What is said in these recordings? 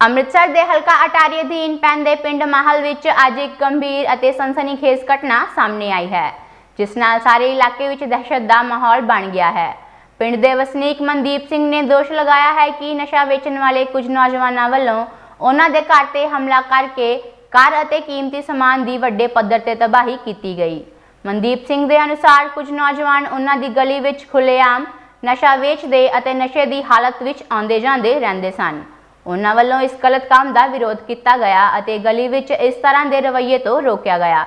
ਅੰਮ੍ਰਿਤਸਰ ਦੇ ਹਲਕਾ ਅਟਾਰੀ ਅਧੀਨ ਪੈਂਦੇ ਪਿੰਡ ਮਾਹਲ ਵਿੱਚ ਅੱਜ ਇੱਕ ਗੰਭੀਰ ਅਤੇ ਸਨਸਨੀਖੇਜ਼ ਘਟਨਾ ਸਾਹਮਣੇ ਆਈ ਹੈ, ਜਿਸ ਨਾਲ ਸਾਰੇ ਇਲਾਕੇ ਵਿੱਚ ਦਹਿਸ਼ਤ ਦਾ ਮਾਹੌਲ ਬਣ ਗਿਆ ਹੈ। ਪਿੰਡ ਦੇ ਵਸਨੀਕ ਮਨਦੀਪ ਸਿੰਘ ਨੇ ਦੋਸ਼ ਲਗਾਇਆ ਹੈ ਕਿ ਨਸ਼ਾ ਵੇਚਣ ਵਾਲੇ ਕੁਝ ਨੌਜਵਾਨਾਂ ਵੱਲੋਂ ਉਹਨਾਂ ਦੇ ਘਰ ਤੇ ਹਮਲਾ ਕਰਕੇ ਕਾਰ ਅਤੇ ਕੀਮਤੀ ਸਮਾਨ ਦੀ ਵੱਡੇ ਪੱਧਰ ਤੇ ਤਬਾਹੀ ਕੀਤੀ ਗਈ। ਮਨਦੀਪ ਸਿੰਘ ਦੇ ਅਨੁਸਾਰ ਕੁਝ ਨੌਜਵਾਨ ਉਹਨਾਂ ਦੀ ਗਲੀ ਵਿੱਚ ਖੁੱਲੇਆਮ ਨਸ਼ਾ ਵੇਚਦੇ ਅਤੇ ਨਸ਼ੇ ਦੀ ਹਾਲਤ ਵਿੱਚ ਆਉਂਦੇ ਜਾਂਦੇ ਰਹਿੰਦੇ ਸਨ। ਉਹਨਾਂ ਵੱਲੋਂ ਇਸ ਗਲਤ ਕੰਮ ਦਾ ਵਿਰੋਧ ਕੀਤਾ ਗਿਆ ਅਤੇ ਗਲੀ ਵਿੱਚ ਇਸ ਤਰ੍ਹਾਂ ਦੇ ਰਵੱਈਏ ਤੋਂ ਰੋਕਿਆ ਗਿਆ,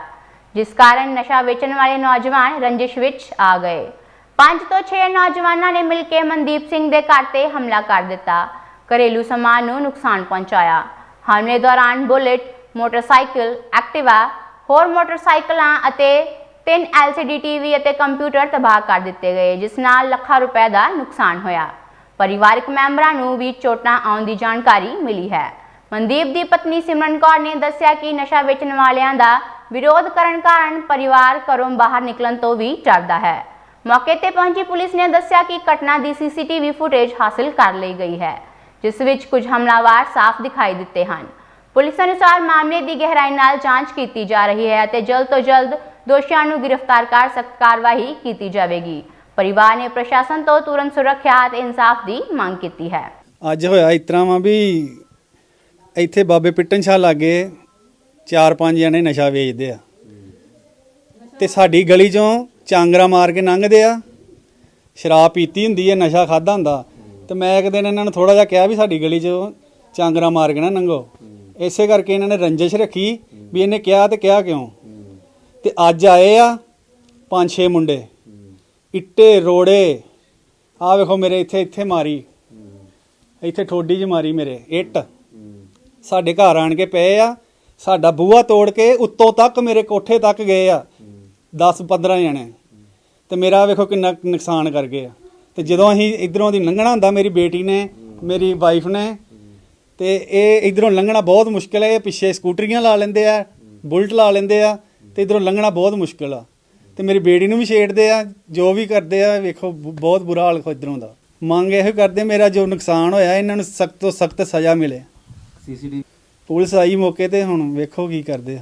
ਜਿਸ ਕਾਰਨ ਨਸ਼ਾ ਵੇਚਣ ਵਾਲੇ ਨੌਜਵਾਨ ਰੰਜਿਸ਼ ਵਿੱਚ ਆ ਗਏ। ਪੰਜ ਤੋਂ 6 ਨੌਜਵਾਨਾਂ ਨੇ ਮਿਲ ਕੇ ਮਨਦੀਪ ਸਿੰਘ ਦੇ ਘਰ ਤੇ ਹਮਲਾ ਕਰ ਦਿੱਤਾ। ਘਰੇਲੂ ਸਮਾਨ ਨੂੰ ਨੁਕਸਾਨ ਪਹੁੰਚਾਇਆ। ਹਮਲੇ ਦੌਰਾਨ ਬੁਲੇਟ, ਮੋਟਰਸਾਈਕਲ, ਐਕਟਿਵਾ, ਹੋਰ ਮੋਟਰਸਾਈਕਲਾਂ ਅਤੇ ਤਿੰਨ LCD ਟੀਵੀ ਅਤੇ ਕੰਪਿਊਟਰ ਤਬਾਹ ਕਰ ਦਿੱਤੇ ਗਏ, ਜਿਸ ਨਾਲ ਲੱਖਾਂ ਰੁਪਏ ਦਾ ਨੁਕਸਾਨ ਹੋਇਆ। ਪਰਿਵਾਰਕ ਮੈਂਬਰਾਂ ਨੂੰ ਵੀ ਚੋਟਾਂ ਆਉਣ ਦੀ ਜਾਣਕਾਰੀ ਮਿਲੀ ਹੈ। ਮਨਦੀਪ ਦੀ ਪਤਨੀ ਸਿਮਰਨ ਕੌਰ ਨੇ ਦੱਸਿਆ ਕਿ ਨਸ਼ਾ ਵੇਚਣ ਵਾਲਿਆਂ ਦਾ ਵਿਰੋਧ ਕਰਨ ਕਾਰਨ ਪਰਿਵਾਰ ਘਰੋਂ ਬਾਹਰ ਨਿਕਲਣ ਤੋਂ ਵੀ ਡਰਦਾ ਹੈ। ਮੌਕੇ ਤੇ ਪਹੁੰਚੀ ਪੁਲਿਸ ਨੇ ਦੱਸਿਆ ਕਿ ਘਟਨਾ ਦੀ ਸੀਸੀਟੀਵੀ ਫੁਟੇਜ ਹਾਸਲ ਕਰ ਲਈ ਗਈ ਹੈ, ਜਿਸ ਵਿੱਚ ਕੁਝ ਹਮਲਾਵਰ ਸਾਫ਼ ਦਿਖਾਈ ਦਿੱਤੇ ਹਨ। ਪੁਲਿਸ ਅਨੁਸਾਰ ਮਾਮਲੇ ਦੀ ਗਹਿਰਾਈ ਨਾਲ ਜਾਂਚ ਕੀਤੀ ਜਾ ਰਹੀ ਹੈ ਅਤੇ ਜਲਦ ਤੋਂ ਜਲਦ ਦੋਸ਼ੀਆਂ ਨੂੰ ਗ੍ਰਿਫਤਾਰ ਕਰ ਸਖਤ ਕਾਰਵਾਈ ਕੀਤੀ ਜਾਵੇਗੀ। ਪਰਿਵਾਰ ਨੇ ਪ੍ਰਸ਼ਾਸਨ ਤੋਂ ਤੁਰੰਤ ਸੁਰੱਖਿਆ ਅਤੇ ਇਨਸਾਫ ਦੀ ਮੰਗ ਕੀਤੀ ਹੈ। ਅੱਜ ਹੋਇਆ ਇਸ ਤਰ੍ਹਾਂ ਵਾ ਵੀ ਇੱਥੇ ਬਾਬੇ ਪਿੱਟਨ ਸ਼ਾਹ ਲਾਗੇ ਚਾਰ ਪੰਜ ਜਣੇ ਨਸ਼ਾ ਵੇਚਦੇ ਆ। ਤੇ ਸਾਡੀ ਗਲੀ ਚੋਂ ਚਾਂਗਰਾ ਮਾਰ ਕੇ ਲੰਘਦੇ ਆ। ਸ਼ਰਾਬ ਪੀਤੀ ਹੁੰਦੀ ਹੈ ਨਸ਼ਾ ਖਾਦਾ ਹੁੰਦਾ। ਤੇ ਮੈਂ ਇੱਕ ਦਿਨ ਇਹਨਾਂ ਨੂੰ ਥੋੜਾ ਜਿਹਾ ਕਿਹਾ ਵੀ ਸਾਡੀ ਗਲੀ ਚੋਂ ਚਾਂਗਰਾ ਮਾਰ ਕੇ ਨਾ ਲੰਘੋ। ਇਸੇ ਕਰਕੇ ਇਹਨਾਂ ਨੇ ਰੰਜਿਸ਼ ਰੱਖੀ ਵੀ ਇਹਨੇ ਕਿਹਾ ਤੇ ਕਿਹਾ ਕਿਉਂ? ਤੇ ਅੱਜ ਆਏ ਆ ਪੰਜ ਛੇ ਮੁੰਡੇ। ਇੱਟੇ, ਰੋੜੇ। ਆ ਵੇਖੋ ਮੇਰੇ ਇੱਥੇ ਇੱਥੇ ਮਾਰੀ। ਇੱਥੇ ਠੋਡੀ 'ਚ ਮਾਰੀ ਮੇਰੇ, ਇੱਟ। ਸਾਡੇ ਘਰ ਆਣ ਕੇ ਪਏ ਆ। ਸਾਡਾ ਬੂਹਾ ਤੋੜ ਕੇ ਉੱਤੋਂ ਤੱਕ ਮੇਰੇ ਕੋਠੇ ਤੱਕ ਗਏ ਆ। 10 15 ਜਣੇ। ਤੇ ਮੇਰਾ ਵੇਖੋ ਕਿੰਨਾ ਕੁ ਨੁਕਸਾਨ ਕਰ ਗਏ ਆ। ਤੇ ਜਦੋਂ ਅਸੀਂ ਇਧਰੋਂ ਦੀ ਲੰਘਣਾ ਹੁੰਦਾ, ਮੇਰੀ ਬੇਟੀ ਨੇ, ਮੇਰੀ ਵਾਈਫ ਨੇ, ਤੇ ਇਹ ਇਧਰੋਂ ਲੰਘਣਾ ਬਹੁਤ ਮੁਸ਼ਕਿਲ ਹੈ। ਇਹ ਪਿੱਛੇ ਸਕੂਟਰੀਆਂ ਲਾ ਲੈਂਦੇ ਆ, ਬੁਲਟ ਲਾ ਲੈਂਦੇ ਆ, ਤੇ ਇਧਰੋਂ ਲੰਘਣਾ ਬਹੁਤ ਮੁਸ਼ਕਿਲ ਆ। ਤੇ ਮੇਰੀ ਬੇਟੀ ਨੂੰ ਵੀ ਛੇੜਦੇ ਆ ਜੋ ਵੀ ਕਰਦੇ ਆ ਵੇਖੋ ਬਹੁਤ ਬੁਰਾ ਹਾਲ ਇਧਰੋਂ ਦਾ। ਮੰਗ ਇਹੋ ਕਰਦੇ ਮੇਰਾ ਜੋ ਨੁਕਸਾਨ ਹੋਇਆ ਇਹਨਾਂ ਨੂੰ ਸਖਤ ਤੋਂ ਸਖਤ ਸਜ਼ਾ ਮਿਲੇ। ਸੀਸੀਟੀਵੀ ਪੁਲਿਸ ਆਈ ਮੌਕੇ ਤੇ ਹੁਣ ਵੇਖੋ ਕੀ ਕਰਦੇ ਆ।